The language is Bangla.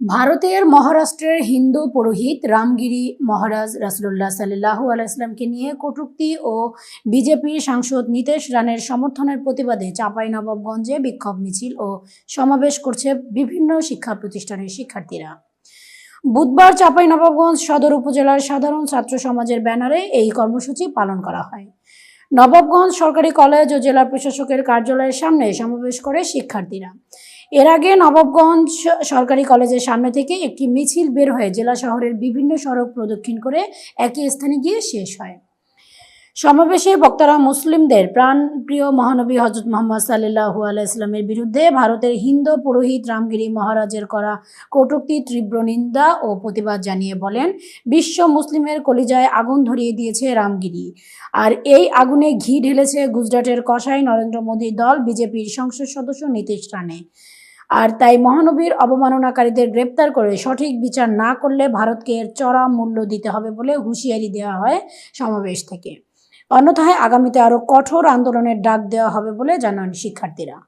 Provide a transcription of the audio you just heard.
ভারতের মহারাষ্ট্রের হিন্দু পুরোহিত রামগিরি মহারাজ রাসুল্লাহ সাল্লাহু আলাইসলামকে নিয়ে কটূক্তি ও বিজেপির সাংসদ নীতেশ রানের সমর্থনের প্রতিবাদে চাঁপাইনবাবগঞ্জে বিক্ষোভ মিছিল ও সমাবেশ করছে বিভিন্ন শিক্ষা প্রতিষ্ঠানের শিক্ষার্থীরা। বুধবার চাঁপাইনবাবগঞ্জ সদর উপজেলার সাধারণ ছাত্র সমাজের ব্যানারে এই কর্মসূচি পালন করা হয়। নবাবগঞ্জ সরকারি কলেজ ও জেলা প্রশাসকের কার্যালয়ের সামনে সমাবেশ করে শিক্ষার্থীরা। এর আগে নবাবগঞ্জ সরকারি কলেজের সামনে থেকে একটি মিছিল বের হয়ে জেলা শহরের বিভিন্ন সড়ক প্রদক্ষিণ করে একই স্থানে গিয়ে শেষ হয়। সমাবেশে বক্তারা মুসলিমদের প্রাণপ্রিয় মহানবী হজরত মোহাম্মদ সাল্লাহু আলাইস্লামের বিরুদ্ধে ভারতের হিন্দু পুরোহিত রামগিরি মহারাজের করা কটুক্তি, তীব্র নিন্দা ও প্রতিবাদ জানিয়ে বলেন, বিশ্ব মুসলিমের কলিজায় আগুন ধরিয়ে দিয়েছে রামগিরি। আর এই আগুনে ঘি ঢেলেছে গুজরাটের কসাই নরেন্দ্র মোদীর দল, বিজেপির সংসদ সদস্য নীতিশ রানে আর তাই মহানবীর অবমাননাকারীদের গ্রেপ্তার করে সঠিক বিচার না করলে ভারতকে এর চড়া মূল্য দিতে হবে বলে হুঁশিয়ারি দেওয়া হয় সমাবেশ থেকে। অন্যথায় আগামীতে আরও কঠোর আন্দোলনের ডাক দেওয়া হবে বলে জানান শিক্ষার্থীরা।